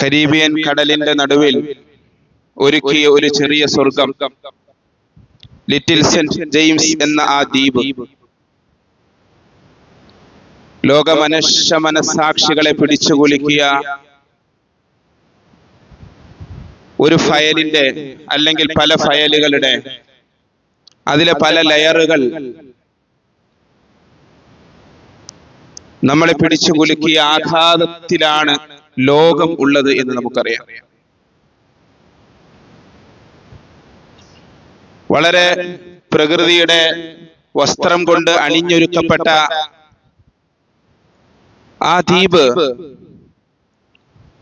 Caribbean കടലിന്റെ നടുവിൽ ഒരുക്കിയ ഒരു ചെറിയ സ്വർഗം. ലിറ്റിൽ സെന്റ് ജെയിംസ് എന്ന ആ ദ്വീപ്. ലോക മനുഷ്യ മനസാക്ഷികളെ പിടിച്ചുകുലുക്കിയ ഒരു ഫയലിന്റെ അല്ലെങ്കിൽ പല ഫയലുകളുടെ അതിലെ പല ലെയറുകൾ നമ്മളെ പിടിച്ചു കുലുക്കിയ ആഘാതത്തിലാണ് ലോകം ഉള്ളത് എന്ന് നമുക്കറിയാം. വളരെ പ്രകൃതിയുടെ വസ്ത്രം കൊണ്ട് അണിഞ്ഞൊരുക്കപ്പെട്ട ആ ദ്വീപ്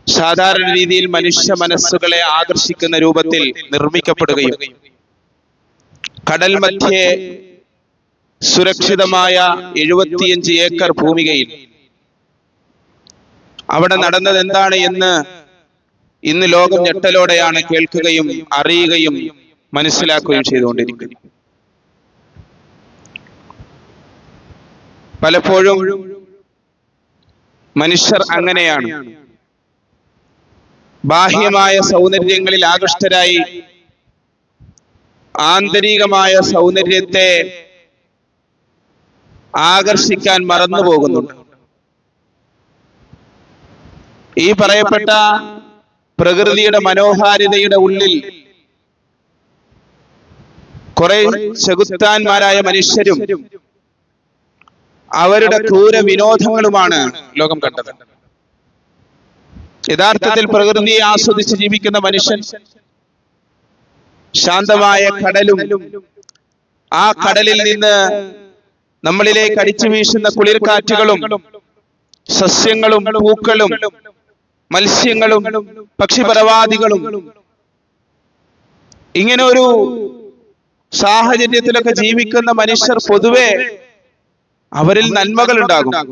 സാധാരണ രീതിയിൽ മനുഷ്യ മനസ്സുകളെ ആകർഷിക്കുന്ന രൂപത്തിൽ നിർമ്മിക്കപ്പെടുകയും കടൽ മധ്യേ സുരക്ഷിതമായ എഴുപത്തിയഞ്ച് ഏക്കർ ഭൂമികയിൽ അവിടെ നടന്നത് എന്താണ് എന്ന് ഇന്ന് ലോകം ഞെട്ടലോടെയാണ് കേൾക്കുകയും അറിയുകയും മനസ്സിലാക്കുകയും ചെയ്തുകൊണ്ടിരിക്കുന്നത് പലപ്പോഴും മനുഷ്യർ അങ്ങനെയാണ്. ബാഹ്യമായ സൗന്ദര്യങ്ങളിൽ ആകൃഷ്ടരായി ആന്തരികമായ സൗന്ദര്യത്തെ ആകർഷിക്കാൻ മറന്നു പോകുന്നുണ്ട് ഈ പറയപ്പെട്ട പ്രകൃതിയുടെ മനോഹാരിതയുടെ ഉള്ളിൽ കുറെ ചെകുത്താന്മാരായ മനുഷ്യരും അവരുടെ ക്രൂര വിനോദങ്ങളുമാണ് ലോകം കണ്ടത്. യഥാർത്ഥത്തിൽ പ്രകൃതിയെ ആസ്വദിച്ച് ജീവിക്കുന്ന മനുഷ്യൻ ശാന്തമായ കടലും ആ കടലിൽ നിന്ന് നമ്മളിലേക്ക് അടിച്ചു വീശുന്ന കുളിർക്കാറ്റുകളും സസ്യങ്ങളും പൂക്കളും മത്സ്യങ്ങളും പക്ഷിപരവാദികളും. ഇങ്ങനെ ഒരു സാഹചര്യത്തിലൊക്കെ ജീവിക്കുന്ന മനുഷ്യർ പൊതുവെ അവരിൽ നന്മകൾ ഉണ്ടാകും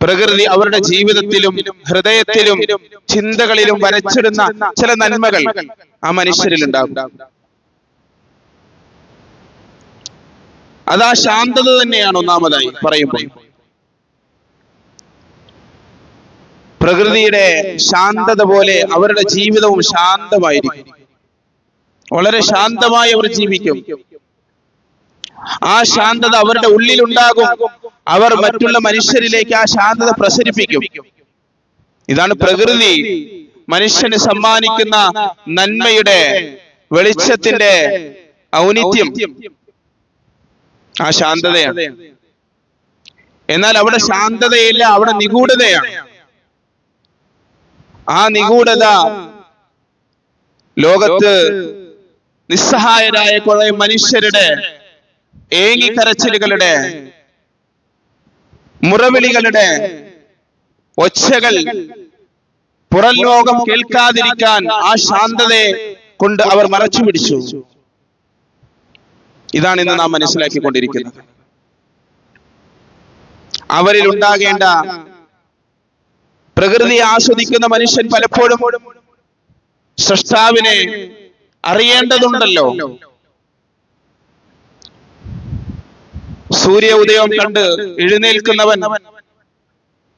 പ്രകൃതി അവരുടെ ജീവിതത്തിലും ഹൃദയത്തിലും ചിന്തകളിലും വരച്ചിടുന്ന ചില നന്മകൾ ആ മനുഷ്യരിൽ ഉണ്ടാകും. അതാ ശാന്തത തന്നെയാണ് ഒന്നാമതായി പറയുമ്പോൾ. പ്രകൃതിയുടെ ശാന്തത പോലെ അവരുടെ ജീവിതവും ശാന്തമായിരിക്കും. വളരെ ശാന്തമായി അവർ ജീവിക്കും. ആ ശാന്തത അവരുടെ ഉള്ളിലുണ്ടാകും. അവർ മറ്റുള്ള മനുഷ്യരിലേക്ക് ആ ശാന്തത പ്രസരിപ്പിക്കും. ഇതാണ് പ്രകൃതി. മനുഷ്യന് സമ്മാനിക്കുന്ന നന്മയുടെ വെളിച്ചത്തിന്റെ ഔന്നിത്യം. ആ ശാന്തതയാണ്. എന്നാൽ അവിടെ ശാന്തതയില്ല അവിടെ നിഗൂഢതയാണ്. ആ നിഗൂഢത ലോകത്ത് നിസ്സഹായരായ കുറെ മനുഷ്യരുടെ ഏങ്ങിക്കരച്ചിലുകളുടെ മുറവിളികളുടെ ഒച്ചകൾ പുറം ലോകം കേൾക്കാതിരിക്കാൻ ആ ശാന്തതയെ കൊണ്ട് അവർ മറച്ചു പിടിച്ചു. ഇതാണ് ഇന്ന് നാം മനസ്സിലാക്കിക്കൊണ്ടിരിക്കുന്നത്. അവരിൽ ഉണ്ടാകേണ്ട പ്രകൃതിയെ ആസ്വദിക്കുന്ന മനുഷ്യൻ പലപ്പോഴും സൃഷ്ടാവിനെ അറിയേണ്ടതുണ്ടല്ലോ. സൂര്യ ഉദയം കണ്ട് എഴുന്നേൽക്കുന്നവൻ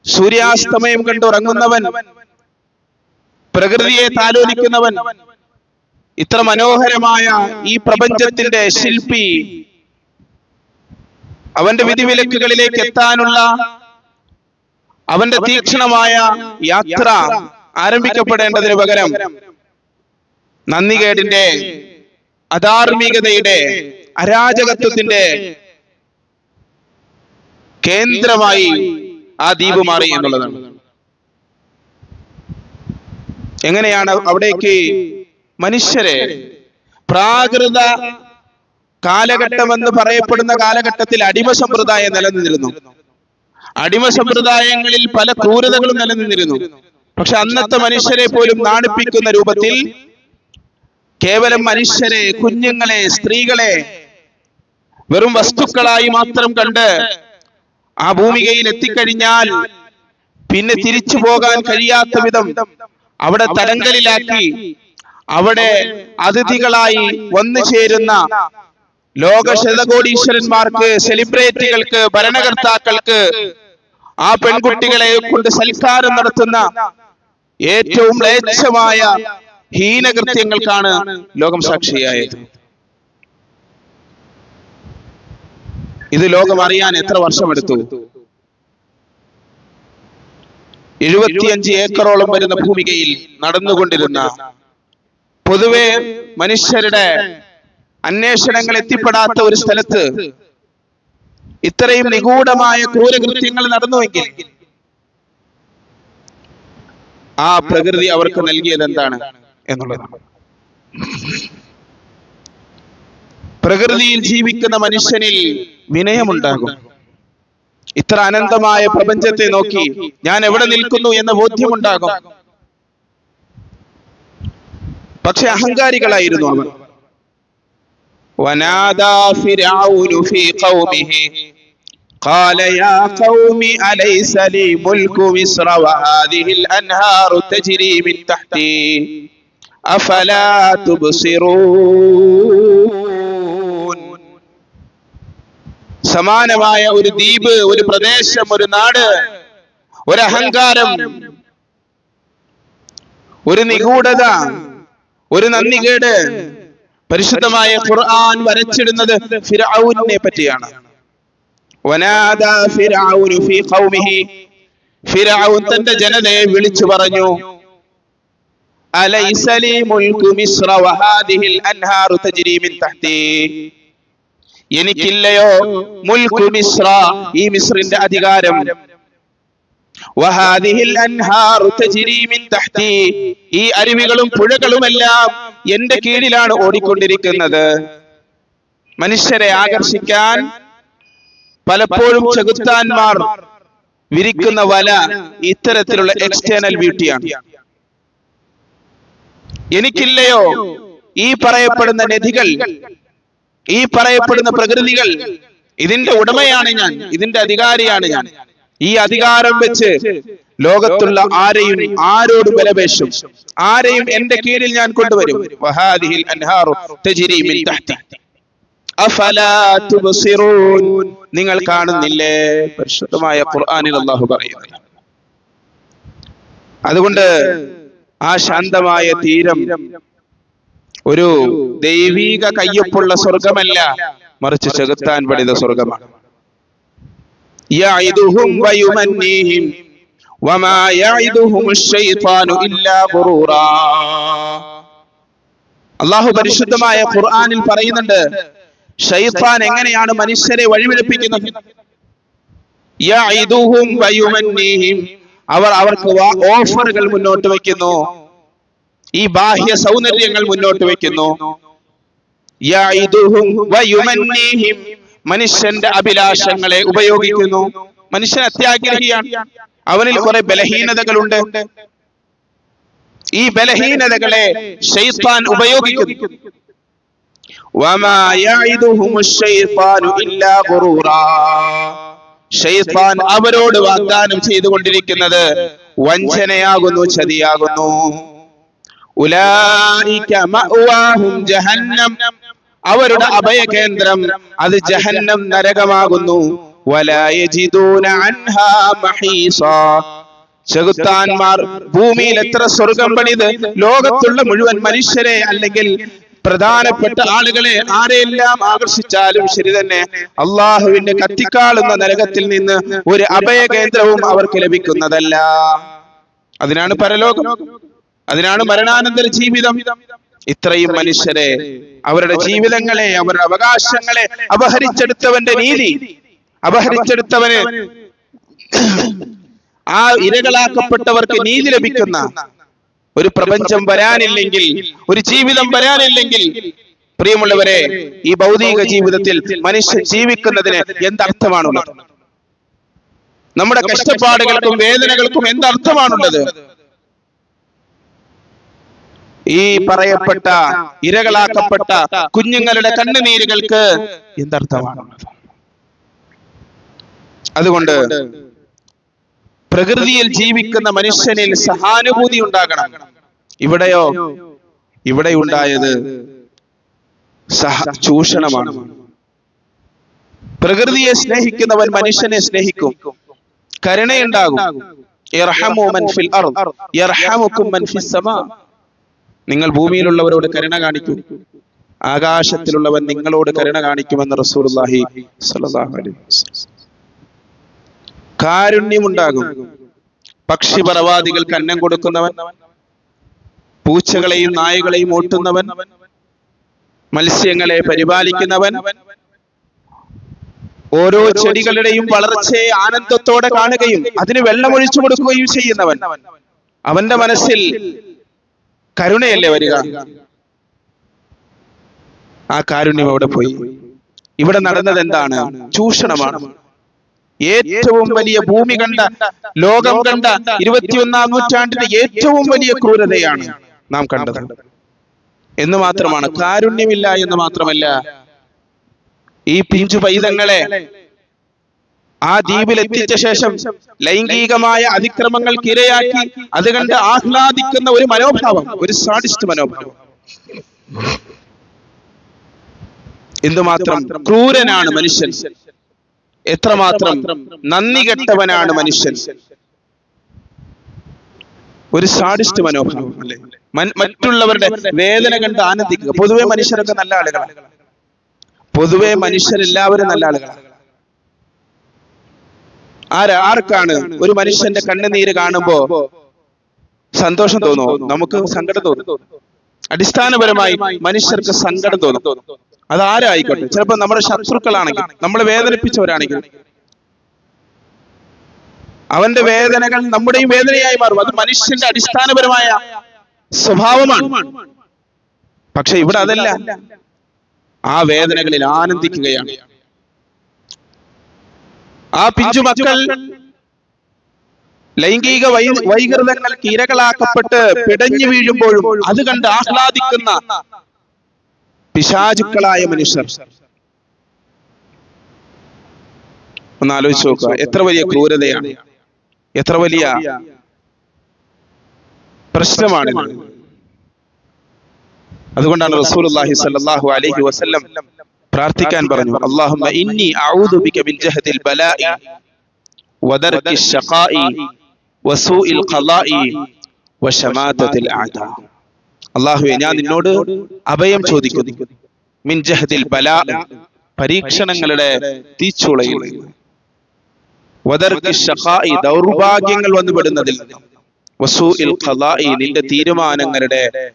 സൂര്യാസ്തമയം കണ്ട് ഉറങ്ങുന്നവൻ പ്രകൃതിയെ താലോലിക്കുന്നവൻ ഇത്ര മനോഹരമായ ഈ പ്രപഞ്ചത്തിന്റെ ശില്പി അവന്റെ വിധിവിലക്കുകളിലേക്ക് എത്താനുള്ള അവന്റെ തീക്ഷണമായ യാത്ര ആരംഭിക്കപ്പെടേണ്ടതിന് പകരം നന്ദികേടിന്റെ അധാർമികതയുടെ അരാജകത്വത്തിന്റെ കേന്ദ്രമായി ആ ദ്വീപ് മാറി എന്നുള്ളതാണ്. എങ്ങനെയാണ് അവിടേക്ക് മനുഷ്യരെ പ്രാകൃത കാലഘട്ടമെന്ന് പറയപ്പെടുന്ന കാലഘട്ടത്തിൽ അടിമ സമ്പ്രദായം നിലനിന്നിരുന്നു. അടിമ സമ്പ്രദായങ്ങളിൽ പല ക്രൂരതകളും നിലനിന്നിരുന്നു. പക്ഷെ അന്നത്തെ മനുഷ്യരെ പോലും നാണിപ്പിക്കുന്ന രൂപത്തിൽ കേവലം മനുഷ്യരെ കുഞ്ഞുങ്ങളെ സ്ത്രീകളെ വെറും വസ്തുക്കളായി മാത്രം കണ്ട് ആ ഭൂമികയിൽ എത്തിക്കഴിഞ്ഞാൽ പിന്നെ തിരിച്ചു പോകാൻ കഴിയാത്ത വിധം അവിടെ തടങ്കലിലാക്കി അവിടെ അതിഥികളായി വന്നു ചേരുന്ന ലോക ശതകോടീശ്വരന്മാർക്ക് സെലിബ്രിറ്റികൾക്ക് ഭരണകർത്താക്കൾക്ക് ആ പെൺകുട്ടികളെ കൊണ്ട് സൽക്കാരം നടത്തുന്ന ഏറ്റവും ലേച്ഛമായ ഹീനകൃത്യങ്ങൾക്കാണ് ലോകം സാക്ഷിയായത്. ഇത് ലോകം അറിയാൻ എത്ര വർഷമെടുത്തു എഴുപത്തിയഞ്ച് ഏക്കറോളം വരുന്ന ഭൂമികയിൽ നടന്നുകൊണ്ടിരുന്ന പൊതുവെ മനുഷ്യരുടെ അന്വേഷണങ്ങൾ എത്തിപ്പെടാത്ത ഒരു സ്ഥലത്ത് ഇത്രയും നിഗൂഢമായ ക്രൂരകൃത്യങ്ങൾ നടന്നുവെങ്കിൽ ആ പ്രകൃതി അവർക്ക് നൽകിയത് എന്താണ്? എന്നുള്ളതാണ്. പ്രകൃതിയിൽ ജീവിക്കുന്ന മനുഷ്യനിൽ വിനയമുണ്ടാകും. ഇത്ര അനന്തമായ പ്രപഞ്ചത്തെ നോക്കി ഞാൻ എവിടെ നിൽക്കുന്നു എന്ന ബോധ്യമുണ്ടാകും. പക്ഷെ അഹങ്കാരികളായിരുന്നു അവർ. വനാദാ ഫീ ഖൗമിഹി. قال يا قوم أليس لي ملك مصر وهذه الأنهار تجري من تحتي أفلا تبصرون സമാനമായ ഒരു ദ്വീപ് ഒരു പ്രദേശം ഒരു നാട് ഒരു അഹങ്കാരം ഒരു നിഗൂഢത ഒരു നന്ദികേട് പരിശുദ്ധമായ ഖുർആൻ വരച്ചിടുന്നത് ഫിർഔനെ പറ്റിയാണ് വനാദ ഫിർഔനു ഫീ ഖൗമിഹി. ഫിർഔൻ തന്റെ ജനനെ വിളിച്ചു പറഞ്ഞു അലൈസ ലീ മുൽക്കു മിസ്ര വഹാദിഹിൽ അൻഹാറു തജ്രി മിൻ തഹ്തി. എനിക്കില്ലയോ മുൽക്കു മിസ്ര ഈ മിസ്രിന്റെ അധികാരം. വഹാദിഹിൽ അൻഹാറു തജ്രി മിൻ തഹ്തി. ഈ അരുവികളും പുഴകളുമെല്ലാം എന്റെ കീഴിലാണ് ഓടിക്കൊണ്ടിരിക്കുന്നത്. മനുഷ്യരെ ആകർഷിക്കാൻ പലപ്പോഴും ചെകുത്താന്മാർ വിരിക്കുന്ന വല ഇത്തരത്തിലുള്ള എക്സ്റ്റേണൽ ബ്യൂട്ടിയാണ് എനിക്കില്ലയോ ഈ പറയപ്പെടുന്ന നദികൾ ഈ പറയപ്പെടുന്ന പ്രകൃതികൾ? ഇതിന്റെ ഉടമയാണ് ഞാൻ. ഇതിന്റെ അധികാരിയാണ് ഞാൻ. ഈ അധികാരം വെച്ച് ലോകത്തുള്ള ആരെയും ആരോട് ബലപേശും ആരെയും എന്റെ കീഴിൽ ഞാൻ കൊണ്ടുവരും? വഹാദിഹിൽ അൻഹാറു തജ്രി മിൻ തഹ്തി. അഫലാ തുബ്സിറൂൻ? നിങ്ങൾ കാണുന്നില്ലേ? പരിശുദ്ധമായ ഖുർആാനിൽ അള്ളാഹു പറയുന്നു. അതുകൊണ്ട് ആ ശാന്തമായ തീരം ഒരു ദൈവീക കയ്യൊപ്പുള്ള സ്വർഗമല്ല മറിച്ച് ചെകുത്താൻ പണിത സ്വർഗമാണ് അള്ളാഹു പരിശുദ്ധമായ ഖുർആാനിൽ പറയുന്നുണ്ട്. ഷൈത്താൻ എങ്ങനെയാണ് മനുഷ്യരെ വഴിപിടിപ്പിക്കുന്നത് അവർ അവർക്ക് ഓഫറുകൾ മുന്നോട്ട് വെക്കുന്നു. ഈ ബാഹ്യ സൗന്ദര്യങ്ങൾ മുന്നോട്ട് വെക്കുന്നു. മനുഷ്യന്റെ അഭിലാഷങ്ങളെ ഉപയോഗിക്കുന്നു. മനുഷ്യൻ അത്യാഗ്രഹിയാണ് അവനിൽ കുറെ ബലഹീനതകളുണ്ട്. ഈ ബലഹീനതകളെ ഷെയ്ത്താൻ ഉപയോഗിക്കുന്നു. ഷെയ്ത്താൻ അവരോട് വാഗ്ദാനം ചെയ്തുകൊണ്ടിരിക്കുന്നത് വഞ്ചനയാകുന്നു ചതിയാകുന്നു. ജഹന്നം. അവരുടെ അഭയകേന്ദ്രം അത് ജഹന്നം നരകമാകുന്നു. ചെകുത്താന്മാർ ഭൂമിയിൽ എത്ര സ്വർഗം പണിത്? ലോകത്തുള്ള മുഴുവൻ മനുഷ്യരെ അല്ലെങ്കിൽ പ്രധാനപ്പെട്ട ആളുകളെ ആരെയെല്ലാം ആകർഷിച്ചാലും ശരി തന്നെ അള്ളാഹുവിന്റെ കത്തിക്കാളുന്ന നരകത്തിൽ നിന്ന് ഒരു അഭയകേന്ദ്രവും അവർക്ക് ലഭിക്കുന്നതല്ല. അതിനാണ് പരലോകം. അതിനാണ് മരണാനന്തര ജീവിതം. ഇത്രയും മനുഷ്യരെ അവരുടെ ജീവിതങ്ങളെ അവരുടെ അവകാശങ്ങളെ അപഹരിച്ചെടുത്തവന്റെ നീതി അപഹരിച്ചെടുത്തവന് ആ ഇരകളാക്കപ്പെട്ടവർക്ക് നീതി ലഭിക്കുന്ന ഒരു പ്രപഞ്ചം വരാനില്ലെങ്കിൽ ഒരു ജീവിതം വരാനില്ലെങ്കിൽ പ്രിയമുള്ളവരെ ഈ ഭൗതിക ജീവിതത്തിൽ മനുഷ്യൻ ജീവിക്കുന്നതിന് എന്തർത്ഥമാണുള്ളത്? നമ്മുടെ കഷ്ടപ്പാടുകൾക്കും വേദനകൾക്കും എന്തർത്ഥമാണുള്ളത്? ഈ പറയപ്പെട്ട ഇരകളാക്കപ്പെട്ട കുഞ്ഞുങ്ങളുടെ കണ്ണുനീരുകൾക്ക് എന്തർത്ഥമാണുള്ളത് അതുകൊണ്ട് പ്രകൃതിയിൽ ജീവിക്കുന്ന മനുഷ്യനിൽ സഹാനുഭൂതി ഉണ്ടാകണം. ഇവിടെയോ? ഇവിടെ ഉണ്ടായത് സഹ ചൂഷണമാണ്. പ്രകൃതിയെ സ്നേഹിക്കുന്നവൻ മനുഷ്യനെ സ്നേഹിക്കും. കരുണയുണ്ടാകും. നിങ്ങൾ ഭൂമിയിലുള്ളവരോട് കരുണ കാണിക്കും. ആകാശത്തിലുള്ളവൻ നിങ്ങളോട് കരുണ കാണിക്കുമെന്ന് സ്വല്ലല്ലാഹു അലൈഹി വസല്ലം പക്ഷി പറവാദികൾക്ക് അന്നം കൊടുക്കുന്നവൻ പൂച്ചകളെയും നായകളെയും ഓട്ടുന്നവൻ മത്സ്യങ്ങളെ പരിപാലിക്കുന്നവൻ ഓരോ ചെടികളുടെയും വളർച്ചയെ ആനന്ദത്തോടെ കാണുകയും അതിന് വെള്ളമൊഴിച്ചു കൊടുക്കുകയും ചെയ്യുന്നവൻ. അവന്റെ മനസ്സിൽ കരുണയല്ലേ വരിക? ആ കാരുണ്യം അവിടെ പോയി. ഇവിടെ നടന്നത് എന്താണ്? ചൂഷണമാണ്. ഏറ്റവും വലിയ ഭൂമി കണ്ട ലോകം കണ്ട ഇരുപത്തിയൊന്നാം നൂറ്റാണ്ടിന്റെ ഏറ്റവും വലിയ ക്രൂരതയാണ് നാം കണ്ടത്. എന്ന് മാത്രമാണ് കാരുണ്യമില്ല എന്ന് മാത്രമല്ല. ഈ പിഞ്ചു പൈതങ്ങളെ ആ ദ്വീപിലെത്തിച്ച ശേഷം ലൈംഗികമായ അതിക്രമങ്ങൾക്ക് ഇരയാക്കി അത് കണ്ട് ആഹ്ലാദിക്കുന്ന ഒരു മനോഭാവം ഒരു സാഡിസ്റ്റ് മനോഭാവം. എന്തുമാത്രം ക്രൂരനാണ് മനുഷ്യൻ. എത്രമാത്രം നന്ദി കെട്ടവനാണ് മനുഷ്യൻ? ഒരു സാഡിസ്റ്റ് മനോഭാവം അല്ലെ? മറ്റുള്ളവരുടെ വേദന കണ്ട് ആനന്ദിക്കുക. പൊതുവെ മനുഷ്യരൊക്കെ നല്ല ആളുകളാണ്. പൊതുവെ മനുഷ്യരെല്ലാവരും നല്ല ആളുകളാണ്. ആരാ ആർക്കാണ് ഒരു മനുഷ്യന്റെ കണ്ണുനീര് കാണുമ്പോ സന്തോഷം തോന്നുമോ നമുക്ക് സങ്കടം തോന്നും. അടിസ്ഥാനപരമായി മനുഷ്യർക്ക് സങ്കടം തോന്നും. അത് ആരായിക്കോട്ടെ ചിലപ്പോ നമ്മുടെ ശത്രുക്കളാണെങ്കിൽ നമ്മളെ വേദനിപ്പിച്ചവരാണെങ്കിൽ. അവന്റെ വേദനകൾ നമ്മുടെയും വേദനയായി മാറും. അത് മനുഷ്യന്റെ അടിസ്ഥാനപരമായ സ്വഭാവമാണ്. പക്ഷെ ഇവിടെ അതല്ല. ആ വേദനകളിൽ ആനന്ദിക്കുകയാണ്. ആ പിഞ്ചു മക്കൾ ലൈംഗിക വൈ വൈകൃതങ്ങൾക്ക് ഇരകളാക്കപ്പെട്ട് പിടഞ്ഞു വീഴുമ്പോഴും അത് കണ്ട് ആഹ്ലാദിക്കുന്ന പിശാചുക്കളായ മനുഷ്യർ. ഒന്ന് ആലോചിച്ച് നോക്കുക. എത്ര വലിയ ക്രൂരതയാണ്. എത്ര വലിയ പ്രശ്നമാണ് അതുകൊണ്ടാണ് റസൂലുള്ളാഹി സ്വല്ലല്ലാഹു അലൈഹി വസല്ലം പ്രാർത്ഥിക്കാൻ പറഞ്ഞു. അല്ലാഹുമ്മ ഇന്നി അഊദു ബിക മിൻ ജഹദിൽ ബലാഇ വദർക്കി ശഖാഇ വസൂഇൽ ഖളാഇ വശമാതത്തിൽ അഅദാ അല്ലാഹുവേ ഞാൻ നിന്നോട് അഭയം ചോദിക്കുന്നു. മിൻ ജഹദിൽ ബലാ പരീക്ഷണങ്ങളുടെ തീച്ചുളയിൽ. ദൗർഭാഗ്യങ്ങൾ വന്നുപെടുന്നതിൽ. നിന്റെ തീരുമാനങ്ങളുടെ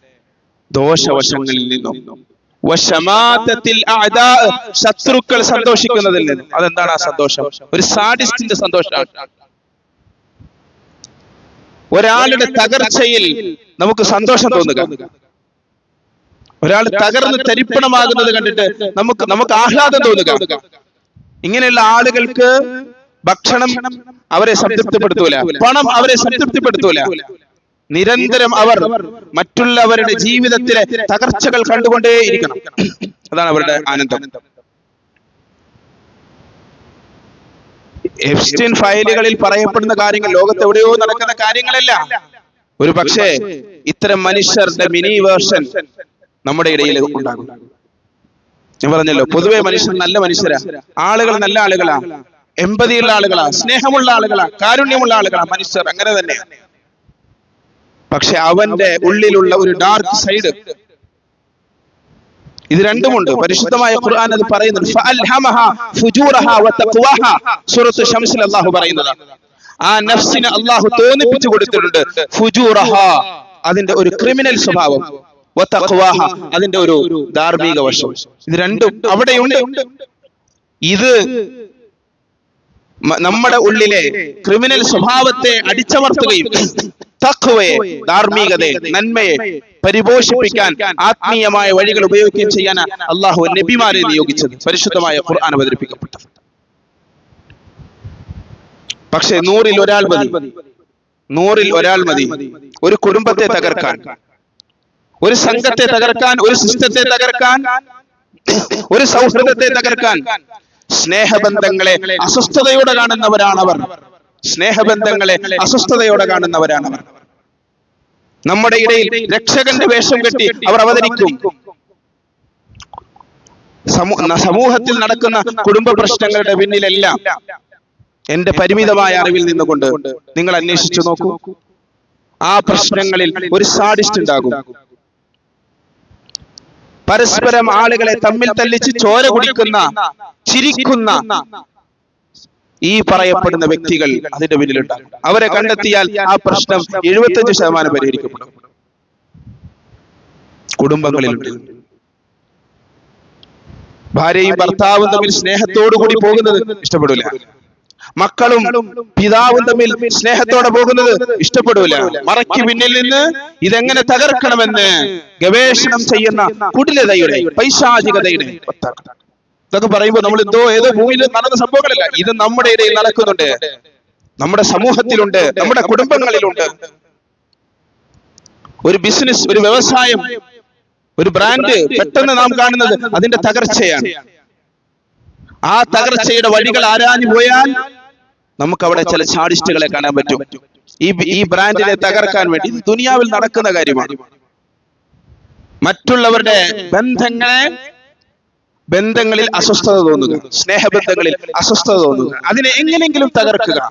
ദോഷവശങ്ങളിൽ നിന്നും. ശത്രുക്കൾ സന്തോഷിക്കുന്നതിൽ നിന്നും. അതെന്താണ് ആ സന്തോഷം? ഒരു സാഡിസ്റ്റിന്റെ സന്തോഷമാണ് ഒരാളുടെ തകർച്ചയിൽ നമുക്ക് സന്തോഷം തോന്നുക. ഒരാൾ തകർന്ന് തരിപ്പണമാകുന്നത് കണ്ടിട്ട് നമുക്ക് നമുക്ക് ആഹ്ലാദം തോന്നുക. ഇങ്ങനെയുള്ള ആളുകൾക്ക് ഭക്ഷണം അവരെ സംതൃപ്തിപ്പെടുത്തൂല. പണം അവരെ സംതൃപ്തിപ്പെടുത്തൂല. നിരന്തരം അവർ മറ്റുള്ളവരുടെ ജീവിതത്തിലെ തകർച്ചകൾ കണ്ടുകൊണ്ടേയിരിക്കണം. അതാണ് അവരുടെ ആനന്ദം. എഫ്സ്റ്റീൻ ഫയലുകളിൽ പറയപ്പെടുന്ന കാര്യങ്ങൾ ലോകത്ത് എവിടെയോ നടക്കുന്ന കാര്യങ്ങളല്ല. ഒരു പക്ഷേ ഇത്തരം മനുഷ്യരുടെ മിനി വേർഷൻ നമ്മുടെ ഇടയിൽ ഉണ്ടാകും. ഞാൻ പറഞ്ഞല്ലോ പൊതുവെ മനുഷ്യൻ നല്ല മനുഷ്യരാ. ആളുകൾ നല്ല ആളുകളാ. എമ്പതിയുള്ള ആളുകളാ സ്നേഹമുള്ള ആളുകളാ കാരുണ്യമുള്ള ആളുകളാ മനുഷ്യർ അങ്ങനെ തന്നെ പക്ഷെ അവന്റെ ഉള്ളിലുള്ള ഒരു ഡാർക്ക് സൈഡ് ഇത് രണ്ടുമുണ്ട്. പരിശുദ്ധമായ ഖുർആൻ അത് പറയുന്നുണ്ട്. സൂറത്ത് ശംസിൽ അല്ലാഹു പറയുന്നതാണ് ആ നഫ്സിന് അള്ളാഹു തോന്നിപ്പിച്ചു കൊടുത്തിട്ടുണ്ട്. ഫുജൂറഹ അതിന്റെ ഒരു ക്രിമിനൽ സ്വഭാവം. അതിന്റെ ഒരു ധാർമ്മിക വശം. ഇത് രണ്ടും അവിടെയുണ്ട്. ഇത് നമ്മുടെ ഉള്ളിലെ ക്രിമിനൽ സ്വഭാവത്തെ അടിച്ചമർത്തുകയും തഖ്വയെ ധാർമ്മികതയെ നന്മയെ പരിപോഷിപ്പിക്കാൻ ആത്മീയമായ വഴികൾ ഉപയോഗിക്കുകയും ചെയ്യാൻ അള്ളാഹു നബിമാരെ നിയോഗിച്ചത്. പരിശുദ്ധമായ ഖുർആൻ അവതരിപ്പിക്കപ്പെട്ടത്. പക്ഷെ നൂറിൽ ഒരാൾ മതി. നൂറിൽ ഒരാൾ മതി. ഒരു കുടുംബത്തെ തകർക്കാൻ. ഒരു സംഘത്തെ തകർക്കാൻ ഒരു സിസ്റ്റത്തെ തകർക്കാൻ ഒരു സൗഹൃദത്തെ തകർക്കാൻ. സ്നേഹബന്ധങ്ങളെ അസ്വസ്ഥതയോടെ കാണുന്നവരാണവർ. സ്നേഹബന്ധങ്ങളെ അസ്വസ്ഥതയോടെ കാണുന്നവരാണ്. അവർ നമ്മുടെ ഇടയിൽ രക്ഷകന്റെ വേഷം കെട്ടി അവർ അവതരിക്കും. സമൂഹ സമൂഹത്തിൽ നടക്കുന്ന കുടുംബ പ്രശ്നങ്ങളുടെ പിന്നിലെല്ലാം എന്റെ പരിമിതമായ അറിവിൽ നിന്നുകൊണ്ട് നിങ്ങൾ അന്വേഷിച്ചു നോക്കൂ. ആ പ്രശ്നങ്ങളിൽ ഒരു സാഡിസ്റ്റ് ഉണ്ടാകും. പരസ്പരം ആളുകളെ തമ്മിൽ തല്ലിച്ച് ചോര കുടിക്കുന്ന ചിരിക്കുന്ന ഈ പറയപ്പെടുന്ന വ്യക്തികൾ അതിന്റെ പിന്നിലുണ്ടാകും. അവരെ കണ്ടെത്തിയാൽ ആ പ്രശ്നം എഴുപത്തഞ്ച് ശതമാനം പരിഹരിക്കപ്പെടും. കുടുംബങ്ങളിൽ ഭാര്യയും ഭർത്താവും തമ്മിൽ സ്നേഹത്തോടു കൂടി പോകുന്നത് ഇഷ്ടപ്പെടില്ല. മക്കളും പിതാവും തമ്മിൽ സ്നേഹത്തോടെ പോകുന്നത് ഇഷ്ടപ്പെടൂല മറയ്ക്ക് പിന്നിൽ നിന്ന് ഇതെങ്ങനെ തകർക്കണമെന്ന് ഗവേഷണം ചെയ്യുന്ന കുടിലതയുടെ പൈശാചികതയുടെ ഇതൊക്കെ പറയുമ്പോൾ നമ്മൾ എന്തോ ഏതോ ഭൂമിയിൽ നടന്ന സംഭവങ്ങളല്ല. ഇത് നമ്മുടെ ഇടയിൽ നടക്കുന്നുണ്ട്. നമ്മുടെ സമൂഹത്തിലുണ്ട്. നമ്മുടെ കുടുംബങ്ങളിലുണ്ട്. ഒരു ബിസിനസ് ഒരു വ്യവസായം ഒരു ബ്രാൻഡ് പെട്ടെന്ന് നാം കാണുന്നത് അതിന്റെ തകർച്ചയാണ്. ആ തകർച്ചയുടെ വഴികൾ ആരാഞ്ഞു പോയാൽ നമുക്ക് അവിടെ ചില ചാടിസ്റ്റുകളെ കാണാൻ പറ്റും. ഈ ഈ ബ്രാൻഡിനെ തകർക്കാൻ വേണ്ടി. ഇത് ദുനിയാവിൽ നടക്കുന്ന കാര്യമാണ്. മറ്റുള്ളവരുടെ ബന്ധങ്ങളെ ബന്ധങ്ങളിൽ അസ്വസ്ഥത തോന്നുക. സ്നേഹബന്ധങ്ങളിൽ അസ്വസ്ഥത തോന്നുക. അതിനെ എങ്ങനെയെങ്കിലും തകർക്കുക.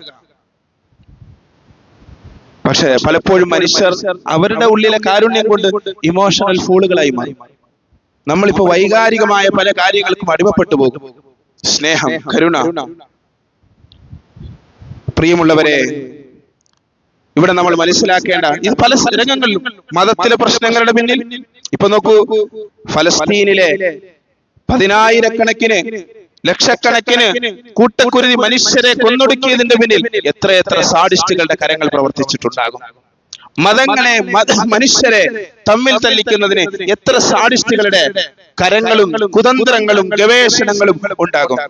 പക്ഷെ പലപ്പോഴും മനുഷ്യർ അവരുടെ ഉള്ളിലെ കാരുണ്യം കൊണ്ട് ഇമോഷണൽ ഫൂളുകളായി മാറി. നമ്മളിപ്പോ വൈകാരികമായ പല കാര്യങ്ങൾക്കും അടിമപ്പെട്ടു പോകും. സ്നേഹം കരുണ. പ്രിയമുള്ളവരെ ഇവിടെ നമ്മൾ മനസ്സിലാക്കേണ്ട ഇത് പല രംഗങ്ങളിലും മതത്തിലെ പ്രശ്നങ്ങളുടെ പിന്നിൽ. ഇപ്പൊ നോക്കൂ ഫലസ്തീനിലെ പതിനായിരക്കണക്കിന് ലക്ഷക്കണക്കിന് കൂട്ടക്കുരുതി മനുഷ്യരെ കൊന്നൊടുക്കിയതിന്റെ പിന്നിൽ എത്രയെത്ര സാഡിസ്റ്റുകളുടെ കരങ്ങൾ പ്രവർത്തിച്ചിട്ടുണ്ടാകും. മതങ്ങളെ മത മനുഷ്യരെ തമ്മിൽ തല്ലിക്കുന്നതിന് എത്ര സാഡിസ്റ്റുകളുടെ കരങ്ങളും കുതന്ത്രങ്ങളും ഗവേഷണങ്ങളും ഉണ്ടാകും.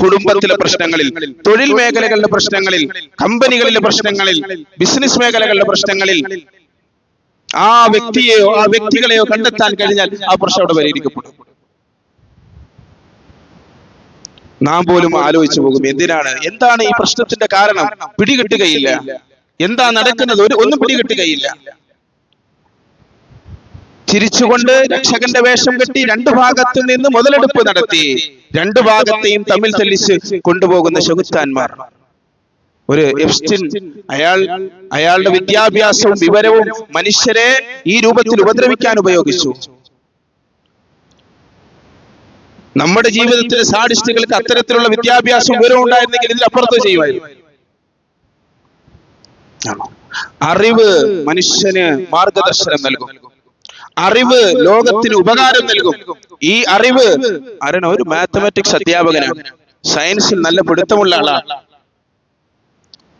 കുടുംബത്തിലെ പ്രശ്നങ്ങളിൽ തൊഴിൽ മേഖലകളിലെ പ്രശ്നങ്ങളിൽ കമ്പനികളിലെ പ്രശ്നങ്ങളിൽ ബിസിനസ് മേഖലകളിലെ പ്രശ്നങ്ങളിൽ ആ വ്യക്തിയെയോ ആ വ്യക്തികളെയോ കണ്ടെത്താൻ കഴിഞ്ഞാൽ ആ പ്രശ്നം അവിടെ പരിഹരിക്കപ്പെടും. നാം പോലും ആലോചിച്ചു പോകും. എന്തിനാണ് എന്താണ്? ഈ പ്രശ്നത്തിന്റെ കാരണം? പിടികിട്ടുകയില്ല. എന്താ നടക്കുന്നത്? ഒരു ഒന്നും പിടികിട്ടുകയില്ല. ചിരിച്ചുകൊണ്ട് രക്ഷകന്റെ വേഷം കെട്ടി രണ്ടു ഭാഗത്തു നിന്ന് മുതലെടുപ്പ് നടത്തി. രണ്ടു ഭാഗത്തെയും തമ്മിൽ തെളിച്ച് കൊണ്ടുപോകുന്ന ശകുത്താന്മാർ. ഒരു എഫ്സ്റ്റിൻ അയാൾ അയാളുടെ വിദ്യാഭ്യാസവും വിവരവും മനുഷ്യരെ ഈ രൂപത്തിൽ ഉപദ്രവിക്കാൻ ഉപയോഗിച്ചു. നമ്മുടെ ജീവിതത്തിലെ സാഡിസ്റ്റുകൾക്ക് അത്തരത്തിലുള്ള വിദ്യാഭ്യാസം വിവരം ഉണ്ടായിരുന്നെങ്കിൽ ഇതിലപ്പുറത്ത് ചെയ്യുമായിരുന്നു? അറിവ് മനുഷ്യന് മാർഗദർശനം നൽകും. അറിവ് ലോകത്തിന് ഉപകാരം നൽകും. ഈ അറിവ് അരണ ഒരു മാത്തമാറ്റിക്സ് അധ്യാപകനാണ്. സയൻസിൽ നല്ല പിടുത്തമുള്ള ആളാണ്.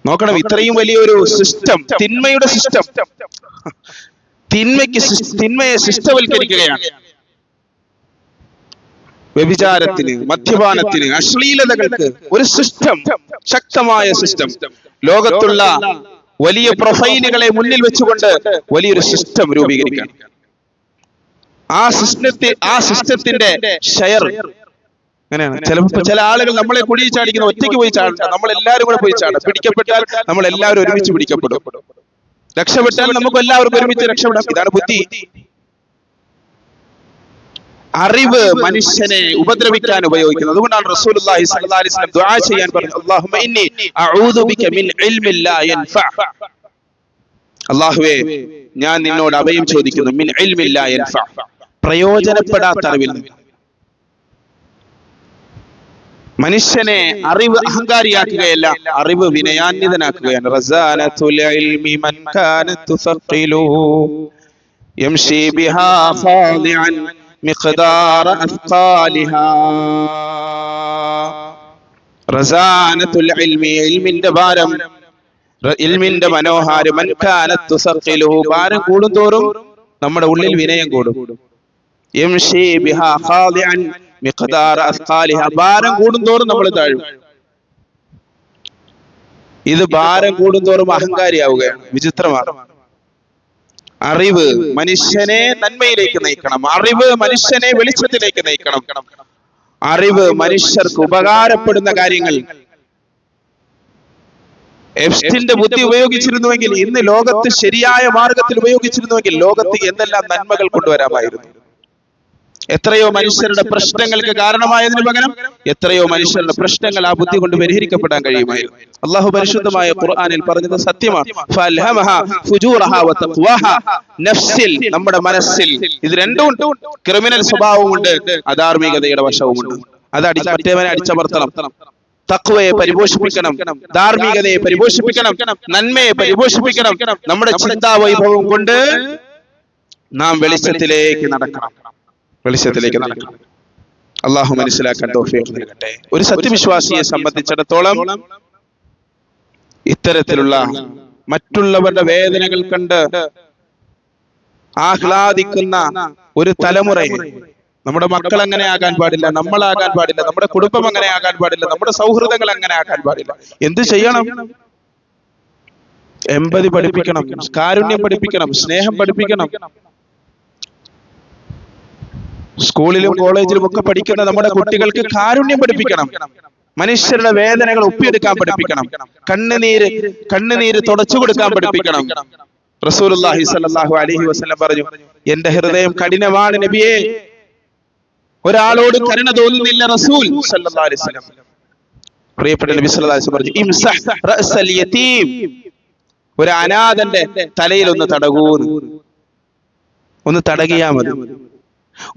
നോക്കണം ഇത്രയും വലിയൊരു സിസ്റ്റം തിന്മയുടെ സിസ്റ്റം തിന്മയ്ക്ക് തിന്മയെ ശിഷ്ടവൽക്കരിക്കുകയാണ് വ്യഭിചാരത്തിന് മദ്യപാനത്തിന് അശ്ലീലതകൾക്ക് ഒരു സിസ്റ്റം ശക്തമായ സിസ്റ്റം ലോകത്തുള്ള വലിയ പ്രൊഫൈലുകളെ മുന്നിൽ വെച്ചുകൊണ്ട് വലിയൊരു സിസ്റ്റം രൂപീകരിക്കാൻ ആ സിസ്റ്റത്തിൽ ആ സിസ്റ്റത്തിന്റെ ഷെയർ അങ്ങനെയാണ്. ചിലപ്പോ ചില ആളുകൾ നമ്മളെ കുടി ചാടിക്കുന്ന ഒറ്റയ്ക്ക് പോയി ചാടണ്ട നമ്മൾ എല്ലാവരും കൂടെ പോയി ചാടുക പിടിക്കപ്പെട്ടാൽ നമ്മൾ എല്ലാവരും ഒരുമിച്ച് പിടിക്കപ്പെടും. രക്ഷപ്പെട്ടാൽ നമുക്ക് എല്ലാവർക്കും ഒരുമിച്ച് രക്ഷപ്പെടാം. ഇതാണ് ബുദ്ധി. അറിവ് മനുഷ്യനെ ഉപദ്രവിക്കാൻ ഉപയോഗിക്കുന്നത്. അതുകൊണ്ടാണ് സ്വല്ലല്ലാഹി അലൈഹി വസല്ലം ദുആ ചെയ്യാൻ പറഞ്ഞത്. അല്ലാഹുമ്മ ഇന്നി അഊദു ബിക മിൻ ഇൽമിൻ ലാ യൻഫഅ അല്ലാഹുവേ ഞാൻ നിന്നോട് അഭയം ചോദിക്കുന്നു. മിൻ ഇൽമിൻ ലാ യൻഫഅ പ്രയോജനപ്പെടാത്ത അറിവിൽ. നിന്ന് മനുഷ്യനെ അറിവ് അഹങ്കാരിയാക്കുകയല്ല. അറിവ് വിനയാന്വിതനാക്കുകയാണ്. റസാനത്തുൽ ഇൽമി أثقالها. رزانة العلم علم ഇൽമി ഇൽമിന്റെ മനോഹാരം. മൻ കാനത് തുസഖിലു ഭാരം കൂടുന്തോറും നമ്മുടെ ഉള്ളിൽ വിനയം കൂടും. ഭാരം കൂടുന്തോറും നമ്മൾ താഴും. ഇത് ഭാരം കൂടുന്തോറും അഹങ്കാരിയാവുകയാണ്. വിചിത്രമാണ്. അറിവ് മനുഷ്യനെ നന്മയിലേക്ക് നയിക്കണം. അറിവ് മനുഷ്യനെ വെളിച്ചത്തിലേക്ക് നയിക്കണം. അറിവ് മനുഷ്യർക്ക് ഉപകാരപ്പെടുന്ന കാര്യങ്ങൾ. എഫ്സ്റ്റിന്റെ ബുദ്ധി ഉപയോഗിച്ചിരുന്നുവെങ്കിൽ ഇന്ന് ലോകത്ത് ശരിയായ മാർഗത്തിൽ ഉപയോഗിച്ചിരുന്നുവെങ്കിൽ ലോകത്ത് എന്തെല്ലാം നന്മകൾ കൊണ്ടുവരാമായിരുന്നു? എത്രയോ മനുഷ്യരുടെ പ്രശ്നങ്ങൾക്ക് കാരണമായതിനു പകരം എത്രയോ മനുഷ്യരുടെ പ്രശ്നങ്ങൾ ആ ബുദ്ധി കൊണ്ട് പരിഹരിക്കപ്പെടാൻ കഴിയുമായിരുന്നു. അള്ളാഹു പരിശുദ്ധമായ ഖുർആാനിൽ പറഞ്ഞത് സത്യമാണ്. നഫ്സിൽ നമ്മുടെ മനസ്സിൽ. ഇത് രണ്ടും ക്രിമിനൽ സ്വഭാവമുണ്ട്. അധാർമികതയുടെ വശവുമുണ്ട്. അത് അടി മറ്റേവനെ അടിച്ചമർത്തണം. തക്വയെ പരിപോഷിപ്പിക്കണം. ധാർമ്മികതയെ പരിപോഷിപ്പിക്കണം. നന്മയെ പരിപോഷിപ്പിക്കണം. നമ്മുടെ ചിന്താ വൈഭവം കൊണ്ട് നാം വെളിച്ചത്തിലേക്ക് നടക്കണം. വെളിച്ചത്തിലേക്ക് നടക്കണം അള്ളാഹു മനസ്സിലാക്കാൻ തൗഫീഖ് നൽകട്ടെ. ഒരു സത്യവിശ്വാസിയെ സംബന്ധിച്ചിടത്തോളം ഇത്തരത്തിലുള്ള മറ്റുള്ളവരുടെ വേദനകൾ കണ്ട് ആഹ്ലാദിക്കുന്ന ഒരു തലമുറയെ നമ്മുടെ മക്കൾ അങ്ങനെ ആകാൻ പാടില്ല നമ്മളാകാൻ പാടില്ല നമ്മുടെ കുടുംബം അങ്ങനെ ആകാൻ പാടില്ല നമ്മുടെ സൗഹൃദങ്ങൾ അങ്ങനെ ആകാൻ പാടില്ല. എന്ത് ചെയ്യണം? എമ്പതി പഠിപ്പിക്കണം കാരുണ്യം പഠിപ്പിക്കണം സ്നേഹം പഠിപ്പിക്കണം സ്കൂളിലും കോളേജിലും ഒക്കെ പഠിക്കുന്ന നമ്മുടെ കുട്ടികൾക്ക് കാരുണ്യം പഠിപ്പിക്കണം. മനുഷ്യരുടെ വേദനകൾ ഒപ്പിയെടുക്കാൻ പഠിപ്പിക്കണം. കണ്ണുനീര് കണ്ണുനീര് തുടച്ചു കൊടുക്കാൻ പഠിപ്പിക്കണം. റസൂലുള്ളാഹി സ്വല്ലല്ലാഹു അലൈഹി വസല്ലം പറഞ്ഞു എന്റെ ഹൃദയം കഠിനമാണ് നബിയെ. ഒരാളോട് കരുണ തോന്നുന്നില്ല റസൂൽ. സല്ലല്ലാഹു അലൈഹി വസല്ലം. പ്രിയപ്പെട്ട നബി സല്ലല്ലാഹു അലൈഹി പറഞ്ഞു ഇംസഹ് റഅസൽ യതീം. ഒരു അനാഥന്റെ തലയിൽ ഒന്ന് തടകൂന്ന്. ഒന്ന് തടകിയാ മതി.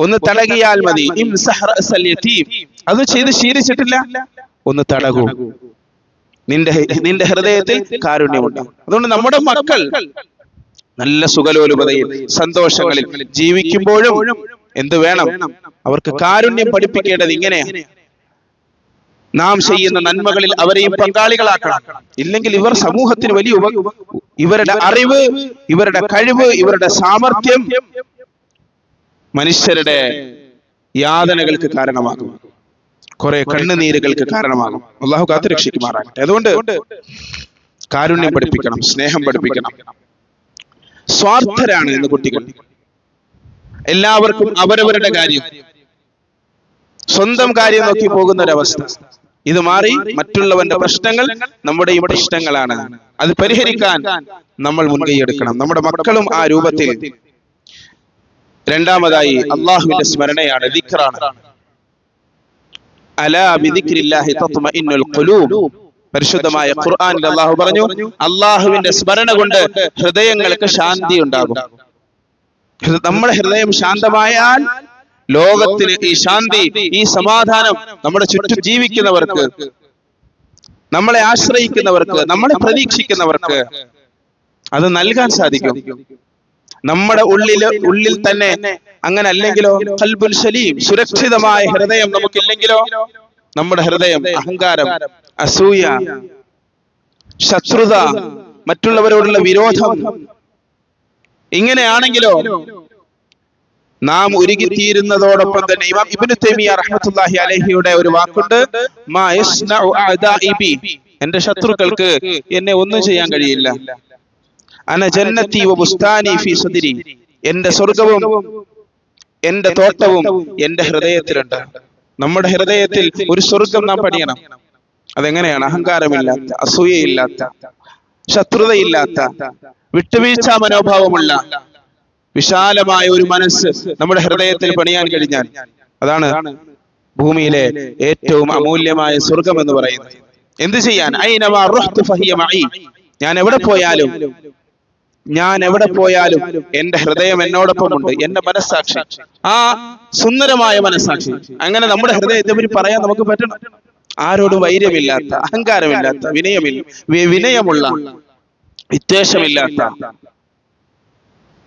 ഒന്ന് തടകിയാൽ മതി. അത് ചെയ്ത് ശീലിച്ചിട്ടില്ല? ഒന്ന് തടകൂ. നിന്റെ നിന്റെ ഹൃദയത്തിൽ കാരുണ്യമുണ്ട്. അതുകൊണ്ട് നമ്മുടെ മക്കൾ നല്ല സുഖലോലുപതയിൽ സന്തോഷങ്ങളിൽ ജീവിക്കുമ്പോഴും എന്ത് വേണം? അവർക്ക് കാരുണ്യം പഠിപ്പിക്കേണ്ടത് ഇങ്ങനെയാണ് നാം ചെയ്യുന്ന നന്മകളിൽ അവരെയും പങ്കാളികളാക്കണം. ഇല്ലെങ്കിൽ ഇവർ സമൂഹത്തിന് വലിയ ഇവരുടെ അറിവ് ഇവരുടെ കഴിവ് ഇവരുടെ സാമർഥ്യം മനുഷ്യരുടെ യാതനകൾക്ക് കാരണമാകും. കുറെ കണ്ണുനീരുകൾക്ക് കാരണമാകും. അള്ളാഹു കാത്തുരക്ഷിക്കുമാറാകട്ടെ അതുകൊണ്ട് കാരുണ്യം പഠിപ്പിക്കണം സ്നേഹം പഠിപ്പിക്കണം. സ്വാർത്ഥരാണ് ഇന്ന് കുട്ടികൾ. എല്ലാവർക്കും അവരവരുടെ കാര്യം. സ്വന്തം കാര്യം നോക്കി പോകുന്ന ഒരവസ്ഥ ഇത് മാറി മറ്റുള്ളവന്റെ പ്രശ്നങ്ങൾ നമ്മുടെ നമ്മുടെയും ഇഷ്ടങ്ങളാണ് അത് പരിഹരിക്കാൻ നമ്മൾ മുൻകൈയെടുക്കണം നമ്മുടെ മക്കളും ആ രൂപത്തിൽ രണ്ടാമതായി അള്ളാഹുവിന്റെ സ്മരണയാണ് ദിക്റാണ്. പരിശുദ്ധമായ ഖുർആാനിൽ അള്ളാഹു പറഞ്ഞു അള്ളാഹുവിന്റെ സ്മരണ കൊണ്ട് ഹൃദയങ്ങൾക്ക് ശാന്തി ഉണ്ടാകും. നമ്മുടെ ഹൃദയം ശാന്തമായാൽ ലോകത്തിന് ഈ ശാന്തി ഈ സമാധാനം നമ്മുടെ ചുറ്റും ജീവിക്കുന്നവർക്ക് നമ്മളെ ആശ്രയിക്കുന്നവർക്ക് നമ്മളെ പ്രതീക്ഷിക്കുന്നവർക്ക് അത് നൽകാൻ സാധിക്കും. നമ്മുടെ ഉള്ളിൽ ഉള്ളിൽ തന്നെ അങ്ങനെ അല്ലെങ്കിലോ കൽബുൽ സലീം സുരക്ഷിതമായ ഹൃദയം നമുക്കില്ലെങ്കിലോ നമ്മുടെ ഹൃദയം അഹങ്കാരം അസൂയ ശത്രുത മറ്റുള്ളവരോടുള്ള വിരോധം ഇങ്ങനെയാണെങ്കിലോ നാം ഉരുകിത്തീരുന്നതോടൊപ്പം തന്നെ ഇമാം ഇബ്നു തൈമിയ റഹ്മത്തുള്ളാഹി അലൈഹിയുടെ ഒരു വാക്കുണ്ട്. മാ യസ്നഉ അഅദാഇ ബി എന്റെ ശത്രുക്കൾക്ക് എന്നെ ഒന്നും ചെയ്യാൻ കഴിയില്ല. അന ജന്നത്തി ബുസ്താനി ഫി സദരി. എന്റെ സ്വർഗവും എന്റെ തോട്ടവും എന്റെ ഹൃദയത്തിലുണ്ട്. നമ്മുടെ ഹൃദയത്തിൽ ഒരു സ്വർഗം നാം പണിയണം. അതെങ്ങനെയാണ്? അഹങ്കാരമില്ലാത്ത അസൂയയില്ലാത്ത ശത്രുതയില്ലാത്ത വിട്ടുവീഴ്ച മനോഭാവമുള്ള വിശാലമായ ഒരു മനസ്സ് നമ്മുടെ ഹൃദയത്തിൽ പണിയാൻ കഴിഞ്ഞാൽ അതാണ് ഭൂമിയിലെ ഏറ്റവും അമൂല്യമായ സ്വർഗം എന്ന് പറയുന്നത്. എന്ത് ചെയ്യാൻ. ഞാൻ എവിടെ പോയാലും ഞാൻ എവിടെ പോയാലും എന്റെ ഹൃദയം എന്നോടൊപ്പമുണ്ട്. എന്റെ മനസ്സാക്ഷി. ആ സുന്ദരമായ മനസ്സാക്ഷി. അങ്ങനെ നമ്മുടെ ഹൃദയത്തെ പറ്റി പറയാൻ നമുക്ക് പറ്റണം. ആരോടും വൈര്യമില്ലാത്ത അഹങ്കാരമില്ലാത്ത വിനയമില്ല വിനയമുള്ള വിദ്വേഷമില്ലാത്ത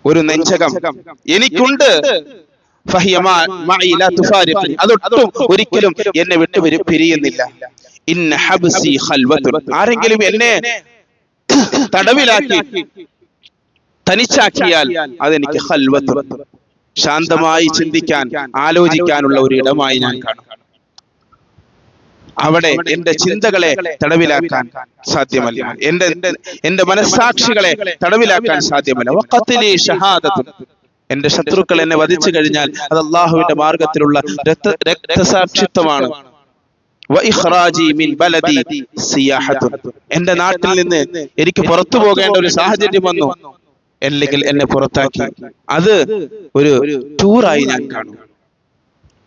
ഒരു നെഞ്ചകം എനിക്കുണ്ട്. അതൊട്ടും ഒരിക്കലും എന്നെ വിട്ടു വരും പിരിയുന്നില്ല ഇന്ന ഹബ്സി ആരെങ്കിലും എന്നെ തടവിലാക്കി തനിച്ചാക്കിയാൽ അതെനിക്ക് ഹൽവത്ത്. ശാന്തമായി ചിന്തിക്കാൻ ആലോചിക്കാനുള്ള ഒരു ഇടമായി ഞാൻ കാണും. അവിടെ എന്റെ ചിന്തകളെ തടവിലാക്കാൻ സാധ്യമല്ല. എന്റെ എന്റെ- മനസാക്ഷികളെ മനസ്സാക്ഷികളെ തടവിലാക്കാൻ സാധ്യമല്ല. വഖത്ലി ഷഹാദത്തും എന്റെ ശത്രുക്കൾ എന്നെ വധിച്ചു കഴിഞ്ഞാൽ അത് അള്ളാഹുവിന്റെ മാർഗത്തിലുള്ള രക്ത രക്തസാക്ഷിത്വമാണ്. എന്റെ നാട്ടിൽ നിന്ന് എനിക്ക് പുറത്തു പോകേണ്ട ഒരു സാഹചര്യം വന്നു. അല്ലെങ്കിൽ എന്നെ പുറത്താക്കി. അത് ഒരു ടൂറായി ഞാൻ കാണും.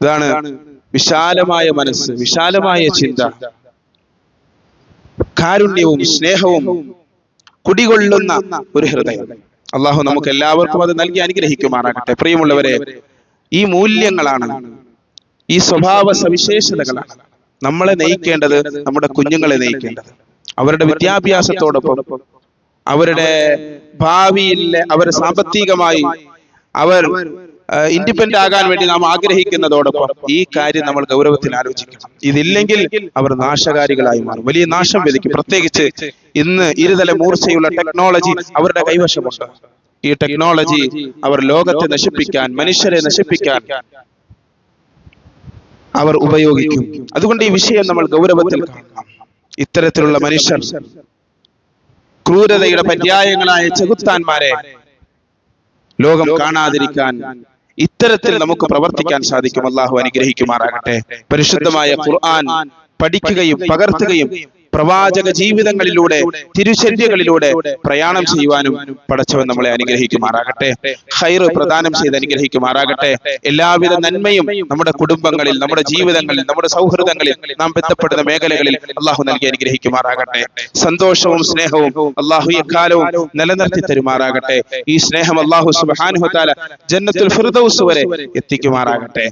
ഇതാണ് വിശാലമായ മനസ്സ് വിശാലമായ ചിന്ത. കാരുണ്യവും സ്നേഹവും കുടികൊള്ളുന്ന ഒരു ഹൃദയം. അള്ളാഹു നമുക്ക് എല്ലാവർക്കും അത് നൽകി അനുഗ്രഹിക്കുമാറാകട്ടെ. പ്രിയമുള്ളവരെ ഈ മൂല്യങ്ങളാണ് ഈ സ്വഭാവ സവിശേഷതകളാണ് നമ്മളെ നയിക്കേണ്ടത് നമ്മുടെ കുഞ്ഞുങ്ങളെ നയിക്കേണ്ടത്. അവരുടെ വിദ്യാഭ്യാസത്തോടൊപ്പം അവരുടെ ഭാവിയിൽ അവർ സാമ്പത്തികമായി അവർ ഇൻഡിപെൻഡന്റ് ആകാൻ വേണ്ടി നാം ആഗ്രഹിക്കുന്നതോടൊപ്പം ഈ കാര്യം നമ്മൾ ഗൗരവത്തിൽ ആലോചിക്കണം ഇതില്ലെങ്കിൽ അവർ നാശകാരികളായി മാറും. വലിയ നാശം വിധിക്കും പ്രത്യേകിച്ച് ഇന്ന് ഇരുതല മൂർച്ചയുള്ള ടെക്നോളജി അവരുടെ കൈവശമുണ്ട്. ഈ ടെക്നോളജി അവർ ലോകത്തെ നശിപ്പിക്കാൻ മനുഷ്യരെ നശിപ്പിക്കാൻ അവർ ഉപയോഗിക്കും. അതുകൊണ്ട് ഈ വിഷയം നമ്മൾ ഗൗരവത്തിൽ കാണണം. ഇത്തരത്തിലുള്ള മനുഷ്യർ ക്രൂരതയുടെ പര്യായങ്ങളായ ചെകുത്താന്മാരെ ലോകം കാണാതിരിക്കാൻ ഇത്തരത്തിൽ നമുക്ക് പ്രവർത്തിക്കാൻ സാധിക്കും. അള്ളാഹു അനുഗ്രഹിക്കുമാറാകട്ടെ. പരിശുദ്ധമായ ഖുർആൻ പഠിക്കുകയും പകർത്തുകയും പ്രവാചക ജീവിതങ്ങളിലൂടെ തിരുചര്യകളിലൂടെ പ്രയാണം ചെയ്യുവാനും പടച്ചവൻ നമ്മളെ അനുഗ്രഹിക്കുമാറാകട്ടെ. ഹൈർ പ്രദാനം ചെയ്ത് അനുഗ്രഹിക്കുമാറാകട്ടെ. എല്ലാവിധ നന്മയും നമ്മുടെ കുടുംബങ്ങളിൽ നമ്മുടെ ജീവിതങ്ങളിൽ നമ്മുടെ സൗഹൃദങ്ങളിൽ നാം ബന്ധപ്പെടുന്ന മേഖലകളിൽ അള്ളാഹു നൽകി അനുഗ്രഹിക്കുമാറാകട്ടെ. സന്തോഷവും സ്നേഹവും അള്ളാഹു എക്കാലവും നിലനിർത്തി തരുമാറാകട്ടെ. ഈ സ്നേഹം അള്ളാഹു സുബാനുഹത്താല ജന്നത്തുൽ ഫിർദൌസ് വരെ എത്തിക്കുമാറാകട്ടെ.